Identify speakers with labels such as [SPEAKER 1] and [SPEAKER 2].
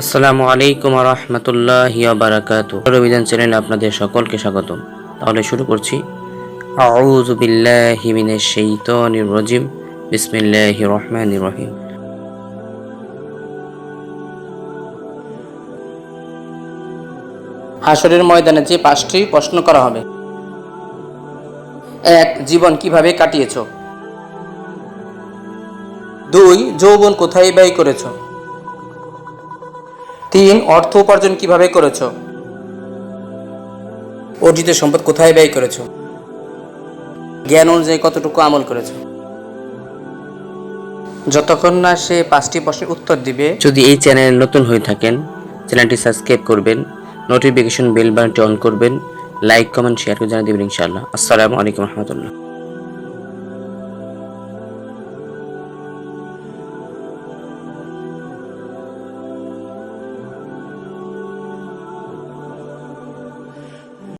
[SPEAKER 1] আসসালামু আলাইকুম রহমতুল্লাহ বারাকাত অভিযান চ্যানেলে আপনাদের সকলকে স্বাগত তাহলে শুরু করছি। আউযু বিল্লাহি মিনাশ শাইতানির রহিম। হাসরের ময়দানে যে পাঁচটি প্রশ্ন করা হবে। এক, জীবন কীভাবে কাটিয়েছো? দুই, যৌবন কোথায় ব্যয় করেছ? তিন, অর্থ উপার্জন কীভাবে করেছ? অর্জিত সম্পদ কোথায় ব্যয় করেছ? জ্ঞান অনুযায়ী কতটুকু আমল করেছ? যতক্ষণ না সে পাঁচটি প্রশ্নের উত্তর দিবে, যদি এই চ্যানেলে নতুন হয়ে থাকেন, চ্যানেলটি সাবস্ক্রাইব করবেন, নোটিফিকেশন বেল বাটনটি অন করবেন, লাইক, কমেন্ট, শেয়ার করে জানিয়ে দেবেন ইনশাআল্লাহ। আসসালামু আলাইকুম রহমতুল্লাহ।